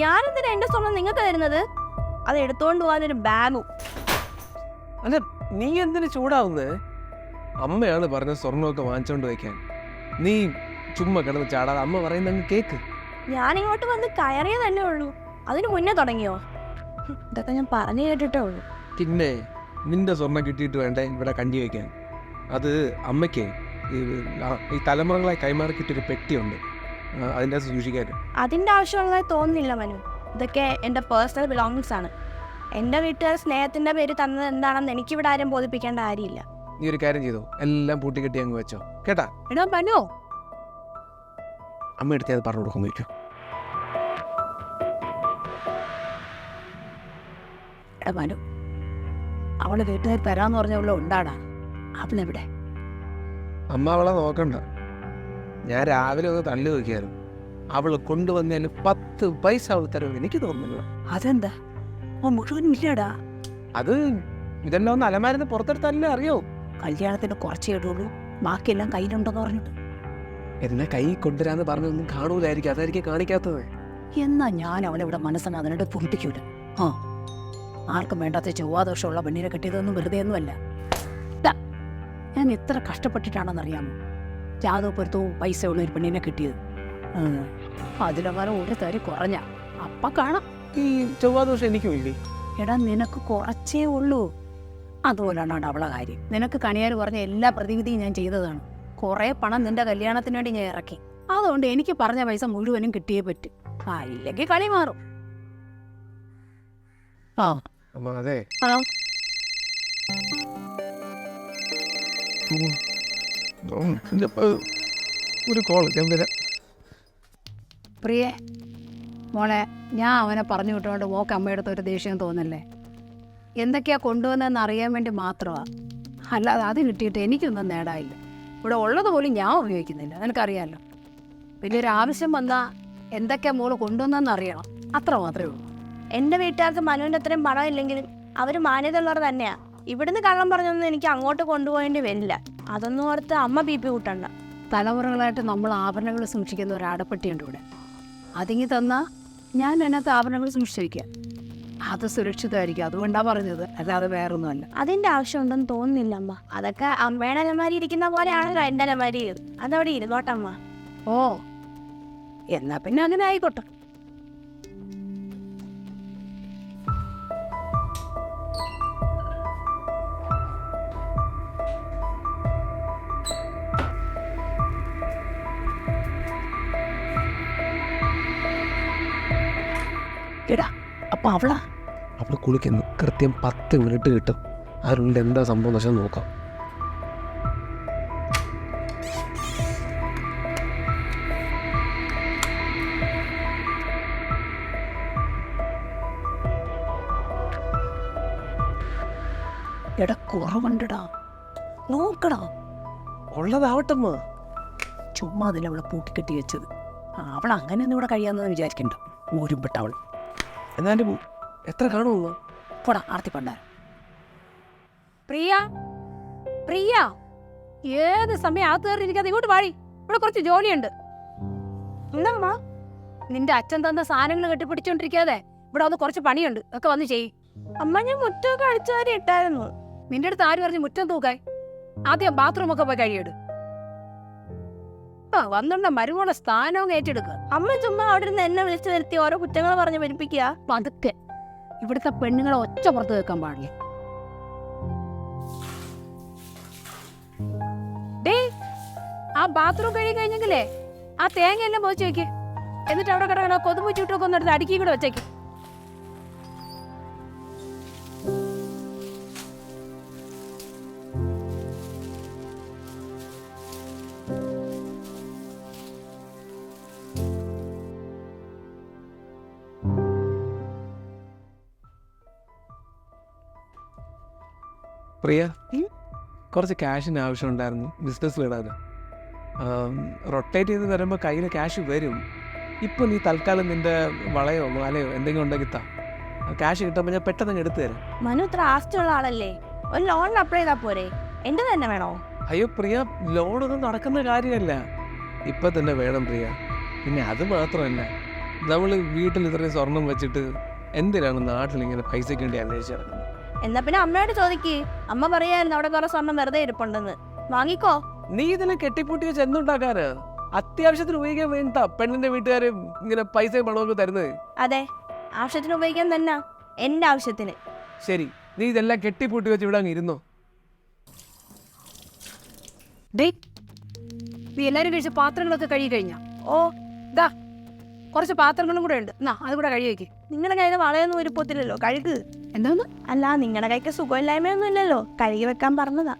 ഞാനെന്തിനാ എന്റെ സ്വർണം നിങ്ങൾക്ക് തരുന്നത്? അത് എടുത്തോണ്ട് പോകാനൊരു ബാഗും അല്ല നീ എന്തിനു ചൂടാവുന്നത് അമ്മയാണ് പറഞ്ഞ സ്വർണമൊക്കെ വാങ്ങിച്ചോണ്ട് വയ്ക്കാൻ. നീ ചുമ്മാ കിടന്ന് ചാടാതെ അമ്മ പറയുന്ന കേക്ക്. ഞാൻ ഇങ്ങോട്ട് വന്ന് കയറിയേ തന്നെ ഉള്ളൂ. അതിന് മുന്നേ തുടങ്ങിയോ? ഇതൊക്കെ ഞാൻ പറഞ്ഞു കേട്ടിട്ടേ ഉള്ളൂ. പിന്നെ നിന്റെ സ്വർണം കിട്ടിയിട്ട് വേണ്ടേ ഇവിടെ കണ്ടി വയ്ക്കാൻ? അത് അമ്മയ്ക്ക് ഈ തലമുറകളായി കൈമാറി കിട്ടിയൊരു പെട്ടിയുണ്ട്. അതിന്റെ സൂക്ഷിക്കാൻ അതിന്റെ ആവശ്യമുള്ളതായി തോന്നുന്നില്ല മനു. ഇതൊക്കെ എന്റെ പേഴ്സണൽ ബിലോങ്സ് ആണ്. എന്റെ വീട്ടുകാർ സ്നേഹത്തിന്റെ പേര് തന്നത് എന്താണെന്ന് എനിക്കിവിടെ ആരും ബോധിപ്പിക്കേണ്ട കാര്യമില്ല. നീ ഒരു കാര്യം ചെയ്തോ? എല്ലാം പൂട്ടിക്കെട്ടി അങ്ങ് വെച്ചോ. കേട്ടാ? എടാ മനു. അമ്മ എടുത്തേ അത് പറഞ്ഞു കൊടുക്കാൻ വയ്ക്കും എടാ മനു അവൾ വീട്ടുകാർ തരാന്ന് പറഞ്ഞവളെ ഉണ്ടാടാ. അവളെവിടെ അമ്മ അവളെ നോക്കണ്ട. ഞാൻ രാവിലെ ഒന്ന് തള്ളി നോക്കിയായിരുന്നു. അവൾ കൊണ്ടുവന്നതിന് പത്ത് പൈസ അവൾ തരും എനിക്ക് തോന്നുന്നില്ല. അതെന്താ? മുഴുവൻ ഇല്ലടാ? അത് ഇതെല്ലാം ഒന്ന് അലമാരുന്ന് പുറത്തെടുത്തല്ലേ അറിയോ. കല്യാണത്തിന് കുറച്ചേ ഇടുള്ളൂ. ബാക്കിയെല്ലാം കയ്യിലുണ്ടെന്ന് പറഞ്ഞിട്ട്. എന്നെ കൈ കൊണ്ടുവരാന്ന് പറഞ്ഞൊന്നും കാണൂലായിരിക്കും. അതായിരിക്കും കാണിക്കാത്തത്. എന്നാ ഞാൻ അവളെ ഇവിടെ മനസ്സിന് അതിനോട് പൊട്ടിക്കൂല ആ ആർക്കും വേണ്ടാത്ത ചൊവ്വാദോഷമുള്ള പെണ്ണിനെ കിട്ടിയതൊന്നും വെറുതെ ഒന്നുമല്ല ഞാൻ എത്ര കഷ്ടപ്പെട്ടിട്ടാണെന്നറിയാമോ? ജാതക പൊരുത്തവും പൈസ ഉള്ള ഒരു പെണ്ണിനെ കിട്ടിയത്. അതിലെങ്ങാനും ഒരു തരി കുറഞ്ഞ അപ്പ കാണാം. ഈ ചൊവ്വാദോഷം എനിക്കും ഇല്ലേ? എടാ നിനക്ക് കുറച്ചേ ഉള്ളൂ. അതുപോലാണ് അവളെ കാര്യം. നിനക്ക് കണിയാർ പറഞ്ഞ എല്ലാ പ്രതിവിധിയും ഞാൻ ചെയ്തതാണ്. കുറേ പണം നിന്റെ കല്യാണത്തിന് വേണ്ടി ഞാൻ ഇറക്കി. അതുകൊണ്ട് എനിക്ക് പറഞ്ഞ പൈസ മുഴുവനും കിട്ടിയേ പറ്റും. ആ ഇല്ലെങ്കിൽ കളി മാറും. ആ. അതെ. ആ ഒരു കോൾ ഞാൻ വരാം. പ്രിയേ മോളെ ഞാൻ അവനെ പറഞ്ഞു വിട്ടുകൊണ്ട് മോക്ക് അമ്മയുടെ ഒരു ദേഷ്യം തോന്നല്ലേ? എന്തൊക്കെയാ കൊണ്ടുവന്നതെന്ന് അറിയാൻ വേണ്ടി മാത്രമാ. അല്ലാതെ അത് കിട്ടിയിട്ട് എനിക്കൊന്നും നേടാനില്ല. ഇവിടെ ഉള്ളത് പോലും ഞാൻ ഉപയോഗിക്കുന്നില്ല. നിനക്കറിയാമല്ലോ ഒരു ആവശ്യം വന്നാൽ എന്തൊക്കെയാ മോൾ കൊണ്ടുവന്നതെന്ന് അറിയണം. അത്ര മാത്രമേ ഉള്ളൂ. എന്റെ വീട്ടുകാർക്ക് മനുവിന്റെ അത്രയും പണം ഇല്ലെങ്കിലും അവർ മാന്യത ഉള്ളവർ തന്നെയാ. ഇവിടുന്ന് കള്ളം പറഞ്ഞൊന്നും എനിക്ക് അങ്ങോട്ട് കൊണ്ടുപോകേണ്ടി വരില്ല. അതൊന്നും ഓർത്ത് അമ്മ ബി പി കൂട്ടണ്ട. തലമുറകളായിട്ട് നമ്മൾ ആഭരണങ്ങൾ സൂക്ഷിക്കുന്ന ഒരു അടപ്പെട്ടിയുണ്ട് ഇവിടെ. അതിങ്ങി തന്നാൽ ഞാൻ അതിനകത്ത് ആഭരണങ്ങൾ സൂക്ഷിച്ചു വയ്ക്കുക അത് സുരക്ഷിതമായിരിക്കും. അതുകൊണ്ടാണ് പറഞ്ഞത്. അല്ലാതെ വേറൊന്നുമല്ല. അതിന്റെ ആവശ്യമുണ്ടെന്ന് തോന്നുന്നില്ല അമ്മ അതൊക്കെ അമ്മയുടെ അലമാരി ഇരിക്കുന്ന പോലെയാണല്ലോ എന്റെ അലമാരി. അതവിടെ ഇരുന്നോട്ടമ്മ. ഓ എന്നാ പിന്നെ അങ്ങനെ ആയിക്കോട്ടെ. അപ്പൊ അവളാ? അവൾ കുളിക്കുന്നു. കൃത്യം പത്ത് മിനിറ്റ് കിട്ടും. അതിനുള്ളിൽ എന്താ സംഭവം വെച്ചാൽ നോക്കാം. എടാ കുറവുണ്ടടാ. നോക്കടാ. ഉള്ളതാവട്ടമ്മ. ചുമ്മാ അതിൽ അവളെ പൂട്ടിക്കെട്ടി വെച്ചത്. അവൾ അങ്ങനെയൊന്നും ഇവിടെ കഴിയാമെന്ന് വിചാരിക്കണ്ട. ഊരുമ്പെട്ട അവൾ എന്നാലും എത്ര കാണുമോ പോടാ ആർത്തി പണ്ടാര. പ്രിയ പ്രിയ ഏത് സമയം അകത്ത് കയറിയിരിക്കാതെ ഇങ്ങോട്ട് പാടി ഇവിടെ കുറച്ച് ജോലിയുണ്ട്. എന്നമ്മ നിന്റെ അച്ഛൻ തന്ന സാധനങ്ങൾ കെട്ടിപ്പിടിച്ചോണ്ടിരിക്കാതെ ഇവിടെ വന്ന് കുറച്ച് പണിയുണ്ട്. ഒക്കെ വന്ന് ചെയ്യ്. അമ്മ ഞാൻ മുറ്റമൊക്കെ അടിച്ചു ഇട്ടായിരുന്നു. നിന്റെ അടുത്ത് ആര് പറഞ്ഞു മുറ്റം തൂക്കായി? ആദ്യം ബാത്റൂം ഒക്കെ പോയി കഴിയെടു ആ വന്നുണ്ട മരുമോളെ സ്ഥാനവും ഏറ്റെടുക്കുക അമ്മ ചുമ്മാ അവിടെ നിന്ന് എന്നെ വിളിച്ചു നിർത്തി ഓരോ കുറ്റങ്ങൾ പറഞ്ഞ് പഠിപ്പിക്കുക പതുക്കെ. ഇവിടുത്തെ പെണ്ണുങ്ങളെ ഒച്ച പുറത്ത് വെക്കാൻ പാടില്ല. ഡേ ആ ബാത്റൂം കഴുകി കഴിഞ്ഞെങ്കിലേ ആ തേങ്ങ തേങ്ങയെല്ലാം പോച്ചു വെക്ക്. എന്നിട്ട് അവിടെ കിടക്കണ കൊതുമ്പ് ചുട്ടൊക്കെ ഒന്ന് എടുത്ത് അടുക്കി കൂടെ വെച്ചേക്ക്. പ്രിയ കുറച്ച് ക്യാഷിന് ആവശ്യമുണ്ടായിരുന്നു. ബിസിനസ് ഇടാൻ റൊട്ടേറ്റ് ചെയ്ത് തരുമ്പോൾ കയ്യിൽ ക്യാഷ് വരും. ഇപ്പം നീ തൽക്കാലം നിന്റെ വളയോ മാലയോ എന്തെങ്കിലും ഉണ്ടെങ്കിൽ താ. ക്യാഷ് കിട്ടുമ്പോൾ ഞാൻ പെട്ടെന്ന് എടുത്തു തരാം. മനു ഇത്ര ആസ്തിയുള്ള ആളല്ലേ? ഒരു ലോൺ അപ്ലൈ ചെയ്താൽ പോരെ. എന്റെ തന്നെ വേണോ? അയ്യോ പ്രിയ ലോണൊന്നും നടക്കുന്ന കാര്യമല്ല. ഇപ്പം തന്നെ വേണം പ്രിയ. പിന്നെ അത് മാത്രമല്ല നമ്മൾ വീട്ടിൽ ഇത്രയും സ്വർണം വെച്ചിട്ട് എന്തിനാണ് നാട്ടിൽ ഇങ്ങനെ പൈസയ്ക്ക് വേണ്ടി അന്വേഷിച്ച് നടക്കുന്നത്? എന്നാ പിന്നെ അമ്മയോട് ചോദിക്ക്. അമ്മ പറയായിരുന്നു അവിടെ കുറെ സ്വർണം വെറുതെ ഇരിപ്പുണ്ടെന്ന്. വാങ്ങിക്കോ. നീ ഇതിനെ കെട്ടിപ്പൂട്ടി വെച്ച് എന്തുണ്ടാക്കാനാ? അത്യാവശ്യത്തിന് ഉപയോഗിക്കാൻ വേണ്ട പെണ്ണിന്റെ വീട്ടുകാർ ഇങ്ങനെ പൈസ പണമൊക്കെ തരുന്നത്. അതെ ആവശ്യത്തിന് ഉപയോഗിക്കാൻ തന്നെ. എന്റെ ആവശ്യത്തിന്. ശരി നീ ഇതെല്ലാം കെട്ടിപ്പൂട്ടി വെച്ച് ഇവിടെ അങ്ങ് ഇരുന്നോ. ഡേ നീ എല്ലാരും കഴിച്ച പാത്രങ്ങളൊക്കെ കഴുകി കഴിഞ്ഞ? ഓ ദാ കുറച്ച് പാത്രങ്ങളും കൂടെ ഉണ്ട്. എന്നാ അത് കൂടെ കഴുകി വെക്ക്. നിങ്ങളുടെ കയ്യിൽ വളയൊന്നും ഒരുപ്പത്തില്ലല്ലോ കഴുക്. എന്താന്ന്? അല്ല നിങ്ങളുടെ കൈക്ക് സുഖമില്ലായ്മയൊന്നും ഇല്ലല്ലോ കഴുകി വെക്കാൻ പറഞ്ഞതാ.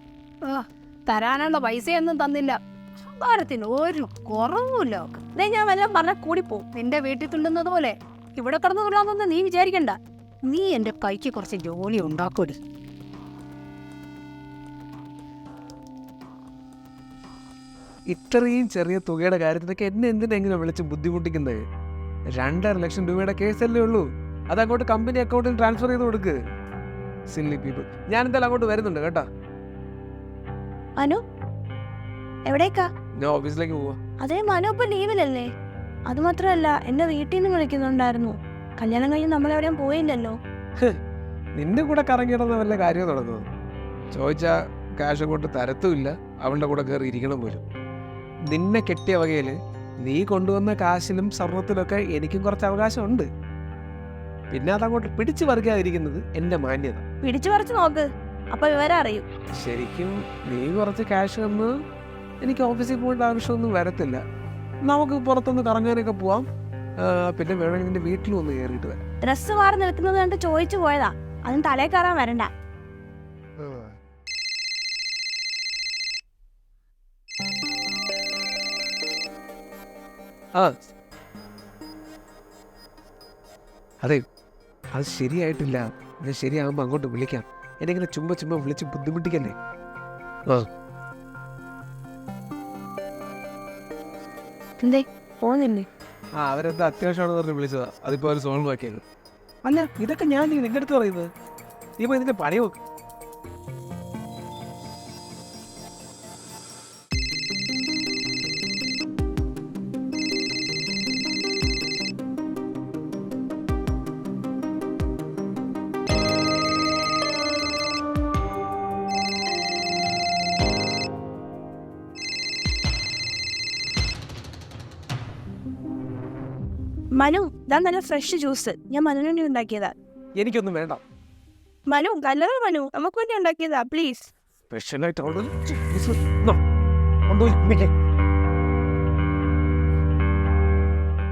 ആ, തരാനുള്ള പൈസയൊന്നും തന്നില്ല. സംഭാരത്തിന് ഒരു കുറവുമില്ല ദേ ഞാൻ വല്ലതും പറഞ്ഞ കൂടി പോവും. നിന്റെ വീട്ടിൽ തുള്ളുന്നത് പോലെ ഇവിടെ കിടന്നു തുള്ളാന്നൊന്നും നീ വിചാരിക്കണ്ട. നീ എന്റെ കൈക്ക് കുറച്ച് ജോലി ഉണ്ടാക്കൂടി. ഇത്രയും ചെറിയ തുകയുടെ കാര്യത്തിനൊക്കെ എന്നെ എന്തിനെങ്കിലും വിളിച്ച് ബുദ്ധിമുട്ടിക്കുന്നത് രണ്ടര ലക്ഷം രൂപയുടെ കേസല്ലേ ഉള്ളൂ. അത് അങ്ങോട്ട് കമ്പനി അക്കൗണ്ടിൽ ട്രാൻസ്ഫർ ചെയ്ത് കൊടുക്ക്. സില്ലി പീപ്പിൾ ഞാൻ എന്തായാലും അങ്ങോട്ട് വരുന്നുണ്ട് കേട്ടോ. അനു എവിടേക്കാ? ഞാൻ ഓഫീസിലേക്ക് പോവാ. അതേ മനു ഇപ്പൊ ലീവിലല്ലേ അത് മാത്രമല്ല എന്നെ വീട്ടിൽ നിന്ന് വിളിക്കുന്നുണ്ടായിരുന്നു. കല്യാണം കഴിഞ്ഞ് നമ്മളെവിടെയും പോയില്ലല്ലോ. നിന്റെ കൂടെ കറങ്ങിയിടുന്ന വല്ല കാര്യം നടക്കുന്നത് ചോദിച്ചാ കാശ് അങ്ങോട്ട് തരത്തുമില്ല. അവളുടെ കൂടെ കയറി ഇരിക്കണം പോലും. നിന്നെ കെട്ടിയ വകയിൽ നീ കൊണ്ടുവന്ന കാശിലും സ്വർണത്തിലൊക്കെ എനിക്കും കുറച്ച് അവകാശമുണ്ട്. പിന്നെ അതങ്ങോട്ട് പിടിച്ചു പറിക്കാതിരിക്കുന്നത് എന്റെ മാന്യത. പിടിച്ചു പറിച്ചു നോക്ക്. അപ്പൊ വിവരം അറിയും. ശരിക്കും നീ കുറച്ച് ക്യാഷ് തന്ന് എനിക്ക് ഓഫീസിൽ പോകേണ്ട ആവശ്യമൊന്നും വരത്തില്ല. നമുക്ക് പുറത്തൊന്ന് കറങ്ങാനൊക്കെ പോവാം. പിന്നെ വേണമെങ്കിൽ നിന്റെ വീട്ടിലും ഒന്ന് കയറിയിട്ട് വരാം. ഡ്രസ്സ് മാറി നിൽക്കുന്നത് കണ്ട് ചോദിച്ചു പോയതാ. അതിന് തലേ കയറാൻ വരണ്ട. ആ. അതെ അത് ശരിയായിട്ടില്ല. ഞാൻ ശരിയാകുമ്പോൾ അങ്ങോട്ട് വിളിക്കാം. എന്നെ ഇങ്ങനെ ചുമ്മാ ചുമ്മാ വിളിച്ച് ബുദ്ധിമുട്ടിക്കല്ലേ? ആ. എന്തേ? പോകുന്നില്ലേ ആ അവരെന്താ അത്യാവശ്യമാണെന്ന് പറഞ്ഞ് വിളിച്ചതാ. അതിപ്പോൾ അവർ സോൾവ് ആക്കിയത് അല്ല ഇതൊക്കെ ഞാൻ നിന്റെ അടുത്ത് പറയുന്നത്? നീ പോയി ഇതിന്റെ പണി നോക്ക്. മനു ഇതാ നല്ല ഫ്രഷ് ജ്യൂസ് ഞാൻ മനുവിന് വേണ്ടി ഉണ്ടാക്കിയതാ. എനിക്കൊന്നും വേണ്ട. മനു നല്ലതാ മനു നമുക്ക് വേണ്ടി ഉണ്ടാക്കിയതാ പ്ലീസ് സ്പെഷ്യലായിട്ട്.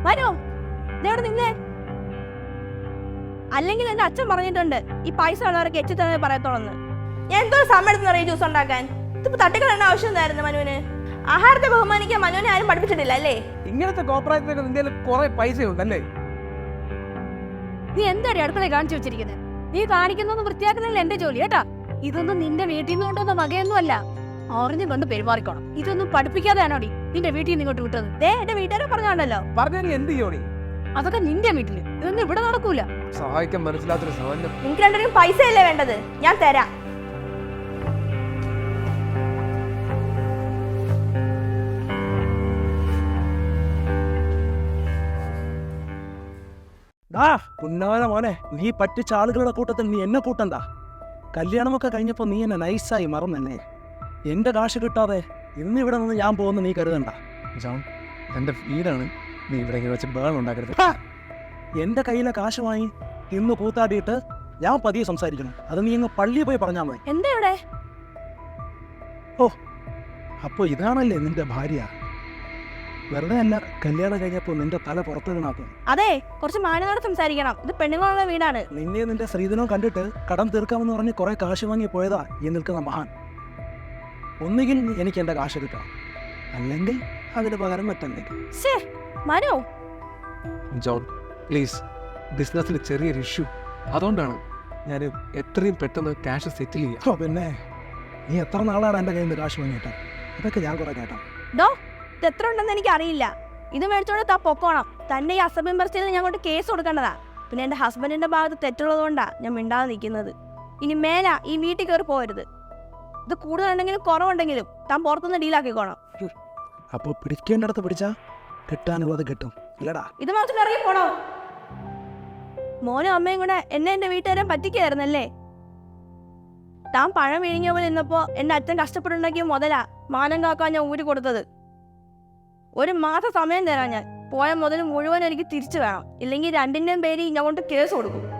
മനു ഇതെവിടെ നിന്നേ. അല്ലെങ്കിൽ എന്റെ അച്ഛൻ പറഞ്ഞിട്ടുണ്ട് ഈ പൈസ ഉള്ളവർക്ക് എച്ചിത്തന്നെ തന്നെ പറയത്തോളന്ന്. ഞാൻ എന്തോ സമയം എടുത്ത് ജ്യൂസ് ഉണ്ടാക്കാൻ. ഇതിപ്പോ തട്ടിക്കളേണ്ട ആവശ്യം എന്തായിരുന്നു മനുവിന്? ആഹാരത്തെ ബഹുമാനിക്കാൻ മനുവിനെ ആരും പഠിപ്പിച്ചിട്ടില്ല അല്ലേ? ഇങ്ങനത്തെ കോപ്രായത്തിനൊക്കെ നിന്റെ കുറെ പൈസയുണ്ടല്ലേ നീ എന്താടി അടുക്കളയിൽ കാണിച്ചു വെച്ചിരിക്കുന്നത് നീ കാണിക്കുന്നൊന്നും വൃത്തിയാക്കുന്നില്ല എന്റെ ജോലി കേട്ടാ? ഇതൊന്നും നിന്റെ വീട്ടിൽ നിന്ന് കൊണ്ടുവന്ന വകയൊന്നും അല്ല. അറിഞ്ഞു കണ്ട് പെരുമാറിക്കോണം. ഇതൊന്നും പഠിപ്പിക്കാതെയാണോടി നിന്റെ വീട്ടിൽ നിന്ന് ഇങ്ങോട്ട് വിട്ടത്? ദേ എന്റെ വീട്ടുകാരെ പറഞ്ഞാണല്ലോ പറഞ്ഞു നീ എന്ത് ചെയ്യോണി അതൊക്കെ നിന്റെ വീട്ടിൽ. ഇതൊന്നും ഇവിടെ നടക്കൂല. സഹായിക്കാൻ മനസ്സിലാത്തൊരു നിങ്ങൾക്ക് രണ്ടുപേരും പൈസ അല്ലേ വേണ്ടത്? ഞാൻ തരാം. ഡാ പുന്നാന മോനെ നീ പറ്റിച്ച ആളുകളുടെ കൂട്ടത്തിൽ നീ എന്നെ കൂട്ടണ്ട. കല്യാണമൊക്കെ കഴിഞ്ഞപ്പോൾ നീ എന്നെ നൈസായി മറന്നല്ലേ? എന്റെ കാശ് കിട്ടാതെ ഇന്ന് ഇവിടെ നിന്ന് ഞാൻ പോകുന്ന നീ കരുതണ്ട. ജോൺ എന്റെ വീടാണ്. നീ ഇവിടെ വെച്ച് ബേൺ ഉണ്ടാക്കരുത്! എന്റെ കയ്യിലെ കാശ് വാങ്ങി ഇന്ന് കൂത്താടിയിട്ട് ഞാൻ പതിയെ സംസാരിക്കണം. അത് നീ അങ്ങ് പള്ളിയിൽ പോയി പറഞ്ഞാൽ മതി. എന്താ ഓ അപ്പോൾ ഇതാണല്ലേ നിന്റെ ഭാര്യ? വെറുതെ അല്ല കല്യാണം കഴിഞ്ഞപ്പോ നിന്റെ തല പുറത്തു വീണാക്കും അതെ കുറച്ച് മാന്യതോടെ സംസാരിക്കണം. ഇത് പെണ്ണുങ്ങളുള്ള വീടാണ്. നിന്നെ നിന്റെ ശ്രീധനവും കണ്ടിട്ട് കടം തീർക്കാമെന്ന് പറഞ്ഞ് കുറെ കാശ് വാങ്ങി പോയതാ ഈ നിൽക്കുന്ന മഹാൻ. ഒന്നുകിൽ എനിക്ക് എന്റെ കാശ് കിട്ടണം അല്ലെങ്കിൽ അതിന് പകരം മറ്റെന്തെങ്കിലും മനു. ജോൺ പ്ലീസ് ബിസിനസ്സിൽ ചെറിയൊരു ഇഷ്യൂ. അതുകൊണ്ടാണ് ഞാൻ എത്രയും പെട്ടെന്ന് ക്യാഷ് സെറ്റിൽ ചെയ്യാം. പിന്നെ നീ എത്ര നാളാണ് എന്റെ കയ്യിൽ നിന്ന് കാശ് വാങ്ങിയിട്ട് ഇതൊക്കെ ഞാൻ കുറെ കേട്ടോ. ഡോ ഇത് എത്ര ഉണ്ടെന്ന് എനിക്ക് അറിയില്ല ഇത് മേടിച്ചോണ്ട് താ പൊക്കോണം. തന്നെ ഈ അസഭ്യം പറിച്ചത് ഞാൻ കൊണ്ട് കേസ് കൊടുക്കേണ്ടതാ. പിന്നെ എന്റെ ഹസ്ബൻഡിന്റെ ഭാഗത്ത് തെറ്റുള്ളത് കൊണ്ടാ ഞാൻ മിണ്ടാതെ നിൽക്കുന്നത്. ഇനി മേല ഈ വീട്ടിൽ കയറി പോരുത്. ഇത് കൂടുതലുണ്ടെങ്കിലും കുറവുണ്ടെങ്കിലും താൻ പുറത്തുനിന്ന് ഡീലാക്കിക്കോണം അപ്പോൾ പിടിക്കേണ്ടടുത്ത് പിടിച്ചാ? കിട്ടാനുള്ളത് കിട്ടും. ഇല്ലടാ. ഇത് മാത്രം ഇറങ്ങി പോണോ? മോനും അമ്മയും കൂടെ എന്നെ എന്റെ വീട്ടുകാരെ പറ്റിക്കായിരുന്നല്ലേ? താൻ പഴം വിഴുങ്ങിയ പോലെ നിന്നപ്പോ എന്റെ അച്ഛൻ കഷ്ടപ്പെട്ടുണ്ടാക്കിയ മുതലാ മാനം കാക്കാൻ ഞാൻ ഊരി കൊടുത്തത്. ഒരു മാസം സമയം തരാം ഞാൻ. പോയ മുതൽ മുഴുവൻ എനിക്ക് തിരിച്ചു വേണം. ഇല്ലെങ്കിൽ രണ്ടിന്റെയും പേര് കൊണ്ട് കേസ് കൊടുക്കും.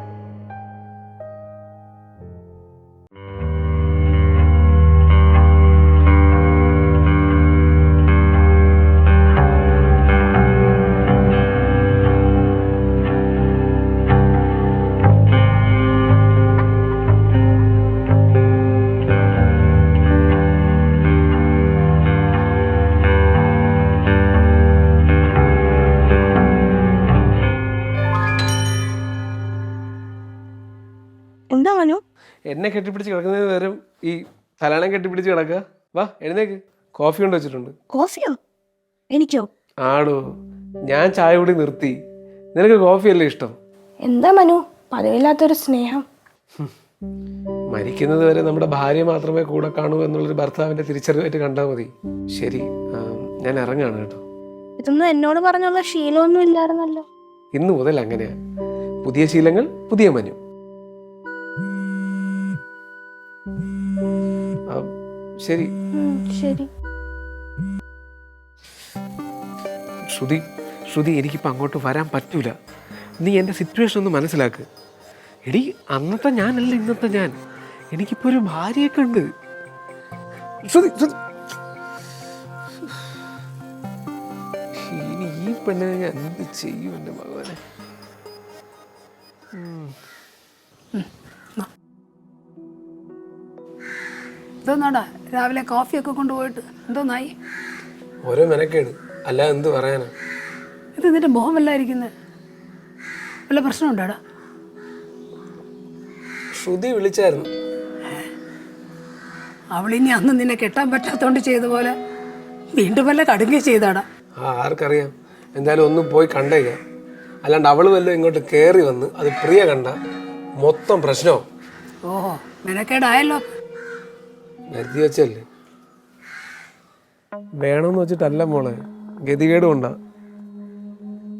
എന്നെ കെട്ടിപ്പിടിച്ച് കിടക്കുന്നതിന് നേരം ഈ തലാണം കെട്ടിപ്പിടിച്ച് കിടക്കുക. വാ എഴുന്നേക്ക്. കോഫി കൊണ്ട് വെച്ചിട്ടുണ്ട്. കോഫിയോ? എനിക്കോ? ആടോ ഞാൻ ചായ കൂടി നിർത്തി. നിനക്ക് കോഫിയല്ലേ ഇഷ്ടം? എന്താ മനു? പതിവില്ലാത്തൊരു സ്നേഹം. മരിക്കുന്നത് വരെ നമ്മുടെ ഭാര്യ മാത്രമേ കൂടെ കാണൂ എന്നുള്ളൊരു ഭർത്താവിന്റെ തിരിച്ചറിവായിട്ട് കണ്ടാൽ മതി. ശരി ആ, ഞാൻ ഇറങ്ങാണ് കേട്ടോ. ഇതൊന്നും എന്നോട് പറഞ്ഞുള്ള ശീലമൊന്നും ഇല്ലായിരുന്നല്ലോ. ഇന്നു മുതൽ അങ്ങനെയാ. പുതിയ ശീലങ്ങൾ പുതിയ മനു. ശരി. ശരി. ശ്രുതി ശ്രുതി എനിക്കിപ്പോൾ അങ്ങോട്ട് വരാൻ പറ്റൂല. നീ എന്റെ സിറ്റുവേഷൻ ഒന്ന് മനസ്സിലാക്ക്. എടി അന്നത്തെ ഞാനല്ല ഇന്നത്തെ ഞാൻ. എനിക്കിപ്പോൾ ഒരു ഭാര്യയൊക്കെ ഉണ്ട്. ശ്രുതി ശ്രുതി. ഇനി ഈ പെണ്ണിനെ ഞാൻ എന്ത് ചെയ്യും എന്റെ ഭഗവാനെ? എന്തോന്നാടാ രാവിലെ കോഫിയൊക്കെ കൊണ്ടുപോയിട്ട് എന്തോന്നായി ഓരോ മെനക്കേട്. അല്ല എന്ത് പറയാനാ? ഇത് നിന്റെ മുഖം വല്ലായിരിക്കുന്നത് വല്ല പ്രശ്നമുണ്ടാടാ? ശ്രുതി വിളിച്ചായിരുന്നു. അവളിനി അന്ന് നിന്നെ കെട്ടാൻ പറ്റാത്തോണ്ട് ചെയ്ത പോലെ വീണ്ടും വല്ല കടുങ്ങി ചെയ്താടാ. ആ ആർക്കറിയാം. എന്തായാലും ഒന്നും പോയി കണ്ടേക്കാം. അല്ലാണ്ട് അവൾ വല്ലതും ഇങ്ങോട്ട് കേറി വന്ന് അത് പ്രിയ കണ്ട മൊത്തം പ്രശ്നവും. ഓഹോ മെനക്കേടായല്ലോ. വരുത്തി വെച്ചല്ലേ? വേണമെന്ന് വെച്ചിട്ടല്ല മോളെ. ഗതികേട് കൊണ്ടാ.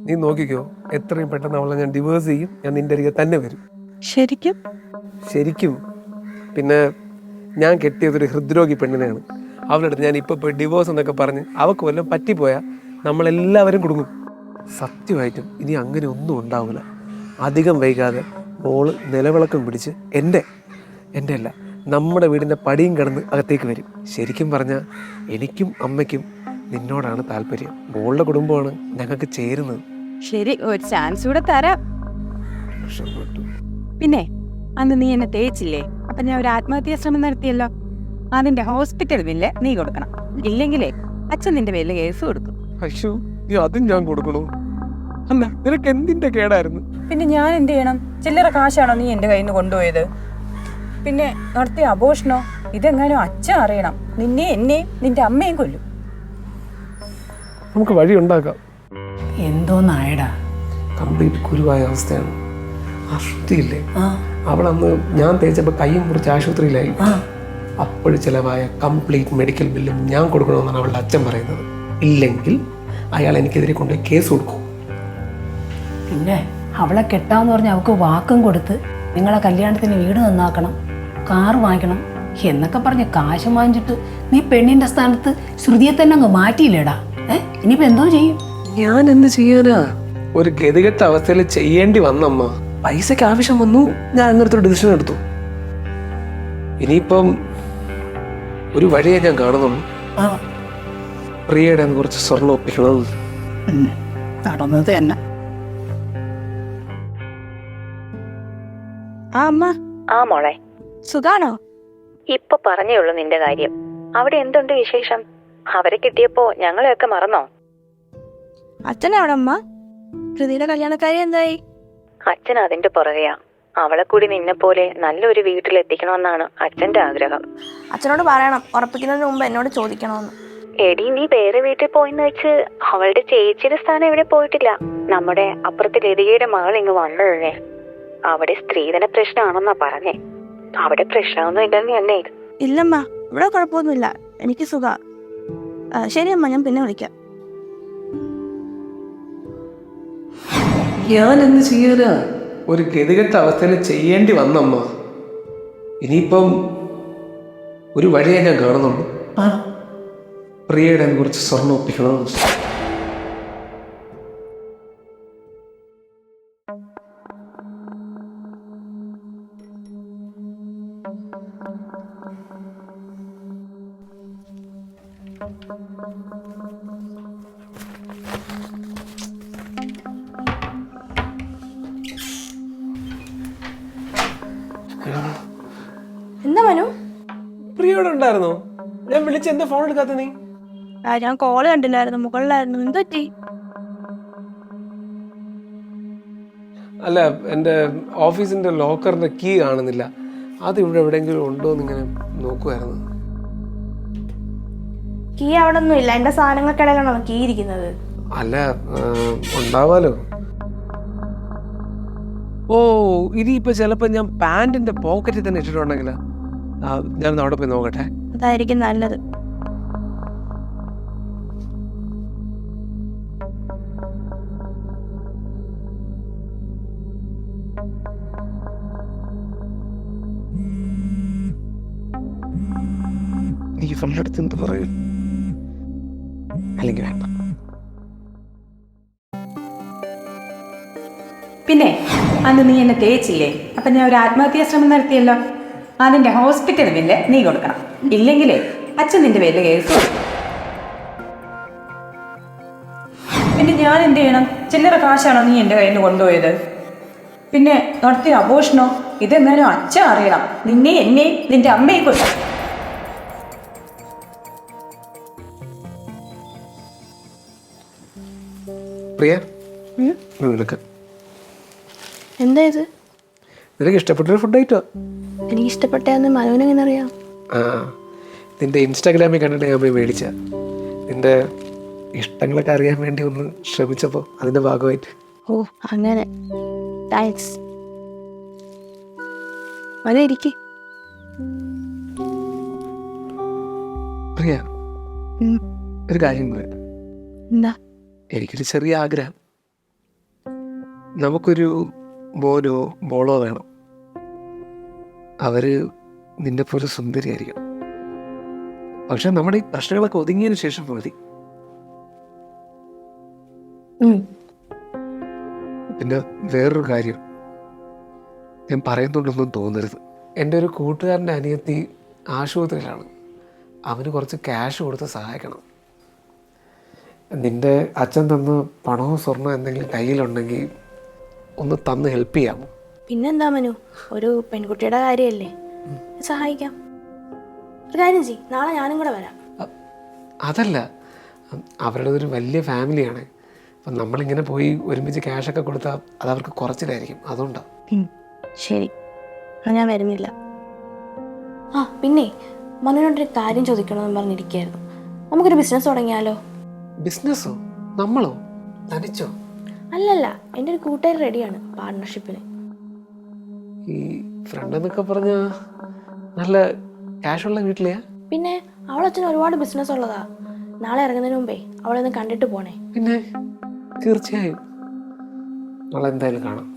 നീ നോക്കിക്കോ എത്രയും പെട്ടെന്ന് അവളെ ഞാൻ ഡിവോഴ്സ് ചെയ്യും. ഞാൻ നിന്റെ അരികെ തന്നെ വരും. ശരിക്കും? ശരിക്കും. പിന്നെ ഞാൻ കെട്ടിയതൊരു ഹൃദ്രോഗി പെണ്ണിനെയാണ്. അവളുടെ ഞാൻ ഇപ്പോൾ പോയി ഡിവോഴ്സ് എന്നൊക്കെ പറഞ്ഞ് അവൾക്ക് വല്ലതും പറ്റിപ്പോയാൽ നമ്മളെല്ലാവരും കുടുങ്ങും. സത്യമായിട്ടും ഇനി അങ്ങനെ ഒന്നും ഉണ്ടാവില്ല അധികം വൈകാതെ മോൾ നിലവിളക്കം പിടിച്ച് എന്റെ എന്റെ അല്ല നമ്മുടെ വീടിന്റെ പടിയും കടന്ന് അകത്തേക്ക് വരും. ശരിക്കും പറഞ്ഞാൽ എനിക്കും അമ്മയ്ക്കും നിന്നോടാണ് താല്പര്യം. മോളുടെ കുടുംബമാണ് ഞങ്ങൾക്ക് ചേരുന്നത്. ശരി ഒരു ചാൻസ് കൂടെ തരാം. പിന്നെ അന്ന് നീ എന്നെ തേച്ചില്ലേ? അപ്പൊ ഞാൻ ഒരു ആത്മഹത്യാ ശ്രമം നടത്തിയല്ലോ. അതിന്റെ ഹോസ്പിറ്റൽ ബില്ല് നീ കൊടുക്കണം. ഇല്ലെങ്കിലേ അച്ഛൻ നിന്റെ പേരിൽ കേസ് കൊടുക്കും അയ്യോ നീ അതും ഞാൻ കൊടുക്കണോ? അല്ല നിനക്ക് എന്തിന്റെ കേടായിരുന്നു? പിന്നെ ഞാൻ എന്ത് ചെയ്യണം? ചില്ലറ കാശാണോ നീ എന്റെ കയ്യിൽ നിന്ന് കൊണ്ടുപോയത്? പിന്നെ നടത്തിയ അപോഷണോ ഇതെങ്ങാനും അച്ഛൻ അറിയണം. നിന്നെ എന്നെയും നിന്റെ അമ്മയും കൊല്ലും. നമുക്ക് വഴി ഉണ്ടാക്കാം. എന്തോന്നായടാ കംപ്ലീറ്റ് കുരുവായ അവസ്ഥയാണ്. ആ. ശ്രുതിയില്ലേ അവളന്ന് ഞാൻ തേച്ചപ്പോൾ കൈയും മുറിച്ച് ആശുപത്രിയിലായി. അപ്പോൾ ചിലവായ കംപ്ലീറ്റ് മെഡിക്കൽ ബില്ലും ഞാൻ കൊടുക്കണമെന്നാണ് അവളുടെ അച്ഛൻ പറയുന്നത്. ഇല്ലെങ്കിൽ അയാൾ എനിക്കെതിരെ കൊണ്ട് കേസ് കൊടുക്കും. പിന്നെ അവളെ കെട്ടാന്ന് പറഞ്ഞ് അവൾക്ക് വാക്കും കൊടുത്ത് നിങ്ങളെ കല്യാണത്തിന് വീട് നന്നാക്കണം. കാറ് വാങ്ങിക്കണം എന്നൊക്കെ പറഞ്ഞ് കാശ് വാങ്ങിച്ചിട്ട് നീ പെണ്ണിന്റെ സ്ഥാനത്ത് ശ്രുതിയെ തന്നെ അങ്ങ് മാറ്റിയില്ലേടാ? ഏ? ഇനിയിപ്പോ എന്തോ ചെയ്യും? ഞാൻ എന്ത് ചെയ്യാനാ? ഒരു ഗതികെട്ട അവസ്ഥയിൽ ചെയ്യേണ്ടി വന്നമ്മ. പൈസക്ക് ആവശ്യം വന്നു ഞാൻ അങ്ങനത്തെ ഒരു ഡിസിഷൻ എടുത്തു. ഇനിയിപ്പം ഒരു വഴിയെ ഞാൻ കാണുന്നുള്ളൂ പ്രിയയുടെ കുറച്ച് സ്വർണം ഒപ്പിക്കണം. നടന്നത് തന്നെ. ആ അമ്മ. ആ മോളെ. സുഖാണോ? ഇപ്പൊ പറഞ്ഞേയുള്ളൂ നിന്റെ കാര്യം. അവിടെ എന്തുണ്ട് വിശേഷം? അവരെ കിട്ടിയപ്പോ ഞങ്ങളെയൊക്കെ മറന്നോ? അച്ഛനെവിടെ അമ്മ? കൃതിയുടെ കല്യാണക്കാരി എന്തായി? അച്ഛൻ അതിന്റെ പുറകെയാ. അവളെ കൂടി നിന്നെ പോലെ നല്ലൊരു വീട്ടിൽ എത്തിക്കണമെന്നാണ് അച്ഛന്റെ ആഗ്രഹം. അച്ഛനോട് പറയണം. ഉറപ്പിക്കുന്നതിന് മുമ്പ് എന്നോട് ചോദിക്കണമെന്ന്. എടി നീ വേറെ വീട്ടിൽ പോയിന്ന് വെച്ച് അവളുടെ ചേച്ചിയുടെ സ്ഥാനം ഇവിടെ പോയിട്ടില്ല? നമ്മുടെ അപ്പുറത്തെ ലതികയുടെ മകൾ ഇങ്ങ് വന്നതേ അവിടെ സ്ത്രീധന പ്രശ്നമാണെന്നാ പറഞ്ഞേ. അവിടെ പ്രശ്നമൊന്നും ഇല്ലെന്ന് തന്നെ ഇല്ലമ്മ ഇവിടെ കുഴപ്പമൊന്നുമില്ല. എനിക്ക് സുഖ. ശരി അമ്മ ഞാൻ പിന്നെ വിളിക്കാം. ഞാൻ എന്ത് ചെയ്യാനാ ഒരു ഗതികെട്ട അവസ്ഥയിൽ ചെയ്യേണ്ടി വന്നമ്മ. ഇനിയിപ്പം ഒരു വഴിയെ ഞാൻ കാണുന്നുള്ളൂ. ആ. പ്രിയയുടെ കുറിച്ച് സ്വർണം ഒപ്പിക്കണമെന്ന് പ്രിയയുടെ ഉണ്ടായിരുന്നോ? ഞാൻ വിളിച്ച് എന്താ ഫോൺ എടുക്കാത്ത നീ? ആ ഞാൻ കോൾ കണ്ടില്ലായിരുന്നു. മുകളിലായിരുന്നു. എന്ത് പറ്റി? അല്ല എന്റെ ഓഫീസിന്റെ ലോക്കറിന്റെ കീ കാണുന്നില്ല. അത് ഇവിടെ എവിടെയെങ്കിലും ഉണ്ടോ എന്ന് ഇങ്ങനെ നോക്കുമായിരുന്നു കീ അവിടെ ഒന്നും ഇല്ല. എന്റെ സാധനങ്ങൾക്കിടയിലാണോ കീ ഇരിക്കുന്നത്? അല്ല ആ, ഉണ്ടാവാലോ? ഓ ഇനിയിപ്പോ ചിലപ്പോ ഞാൻ പാന്റിന്റെ പോക്കറ്റിൽ തന്നെ ഇട്ടിട്ടുണ്ടെങ്കിൽ ഞാൻ അവിടെ പോയി നോക്കട്ടെ. അതായിരിക്കും നല്ലത്. നീ ഇവളുടെ അടുത്ത് എന്ത് പറയും? അല്ലെങ്കിൽ വേണ്ട. പിന്നെ അന്ന് നീ എന്നെ തേച്ചില്ലേ? അപ്പൊ ഞാൻ ഒരു ആത്മഹത്യാ ശ്രമം നടത്തിയല്ലോ. അതിന്റെ ഹോസ്പിറ്റൽ ബില്ല് നീ കൊടുക്കണം. ഇല്ലെങ്കിലേ അച്ഛൻ നിന്റെ പേരിൽ കേസ്. പിന്നെ ഞാൻ എന്ത് ചെയ്യണം? ചില്ലറ കാശാണോ നീ എന്റെ കയ്യിൽ നിന്ന് കൊണ്ടുപോയത്? പിന്നെ നടത്തിയ അപോഷണോ ഇതെങ്ങാനും അച്ഛൻ അറിയണം. നിന്നെ എന്നെയും നിന്റെ അമ്മയെ കൊണ്ടു പ്രിയ എന്താ ഇത്? നിനക്ക് ഇഷ്ടപ്പെട്ടൊരു ഫുഡ് ഐറ്റോ എനിക്ക് ഇഷ്ടപ്പെട്ടതെന്ന് മനുവിന് എങ്ങനെ അറിയാം? ആ നിന്റെ ഇൻസ്റ്റാഗ്രാമിൽ കണ്ടിട്ട് ഞാൻ പോയി മേടിച്ച. നിന്റെ ഇഷ്ടങ്ങളൊക്കെ അറിയാൻ വേണ്ടി ഒന്ന് ശ്രമിച്ചപ്പോൾ അതിന്റെ ഭാഗമായിട്ട്. ഓ അങ്ങനെ. താങ്ക്സ് മനു ഇരിക്ക്. പ്രിയ ഒരു കാര്യം പറയാം എന്താ? എനിക്കൊരു ചെറിയ ആഗ്രഹം. നമുക്കൊരു ബോലോ ബോളോ വേണം. അവർ നിന്നെ പോലെ സുന്ദരിയായിരിക്കണം. പക്ഷെ നമ്മുടെ ഈ പ്രശ്നങ്ങളൊക്കെ ഒതുങ്ങിയതിന് ശേഷം മതി. പിന്നെ വേറൊരു കാര്യം. ഞാൻ പറയുന്നുണ്ടെന്നും തോന്നരുത്. എന്റെ ഒരു കൂട്ടുകാരന്റെ അനിയത്തി ആശുപത്രിയിലാണ്. അവന് കുറച്ച് ക്യാഷ് കൊടുത്ത് സഹായിക്കണം. നിന്റെ അച്ഛൻ തന്ന പണമോ സ്വർണമോ എന്തെങ്കിലും കയ്യിലുണ്ടെങ്കിൽ ഒന്ന് തന്ന് ഹെൽപ്പ് ചെയ്യാമോ? പിന്നെന്താ മനു? ഒരു പെൺകുട്ടിയുടെ കാര്യമല്ലേ സഹായിക്കാം. ഒരു കാര്യം ചെയ് നാളെ ഞാനും കൂടെ വരാം. അതല്ല. അവരുടെ ഒരു വലിയ ഫാമിലിയാണ്. അപ്പം നമ്മളിങ്ങനെ പോയി ഒരുമിച്ച് ക്യാഷൊക്കെ കൊടുത്താൽ അത് അവർക്ക് കുറച്ചിലായിരിക്കും അതുകൊണ്ടാണ് ശരി. ഞാൻ വരുന്നില്ല. ആ പിന്നെ മനുവിനോടൊരു കാര്യം ചോദിക്കണമെന്ന് പറഞ്ഞിരിക്കുകയായിരുന്നു. നമുക്കൊരു ബിസിനസ് തുടങ്ങിയാലോ? ബിസിനസ്സോ? നമ്മളോ? തനിച്ചോ അല്ലല്ല. എന്റെ ഒരു കൂട്ടുകാർ റെഡിയാണ് പാർട്ട്ണർഷിപ്പിന് ഈ ഫ്രണ്ട് എന്നൊക്കെ പറഞ്ഞ നല്ല ക്യാഷുള്ള വീട്ടിലെയാ? പിന്നെ അവളച്ഛന് ഒരുപാട് ബിസിനസ് ഉള്ളതാ. നാളെ ഇറങ്ങുന്നതിന് മുമ്പേ അവളെ ഒന്ന് കണ്ടിട്ട് പോണേ. പിന്നെ തീർച്ചയായും നാളെ എന്തായാലും കാണാം.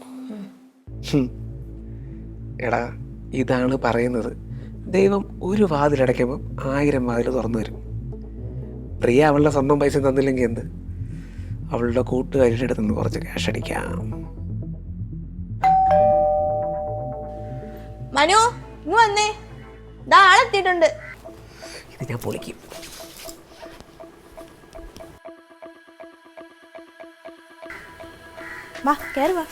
എടാ ഇതാണ് പറയുന്നത്. ദൈവം ഒരു വാതിലടയ്ക്കുമ്പോൾ ആയിരം വാതിൽ തുറന്നു വരും പ്രിയ അവളുടെ സ്വന്തം പൈസ തന്നില്ലെങ്കിൽ എന്ത്? അവളുടെ കൂട്ടുകാരിയുടെ അടുത്ത് നിന്ന് കുറച്ച് ക്യാഷ് അടിക്കാം. മനു ഇങ്ങ് വന്നേ. ദാ ആളെത്തിയിട്ടുണ്ട് ഇത് ഞാൻ പൊളിക്കും. വാ കയറി വാ.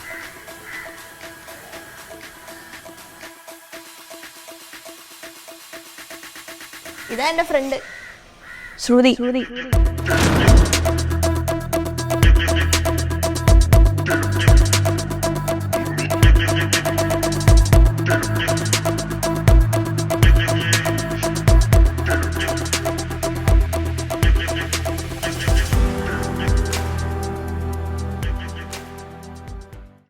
ഇതാ എന്റെ ഫ്രണ്ട് ശ്രുതി. ശ്രുതി.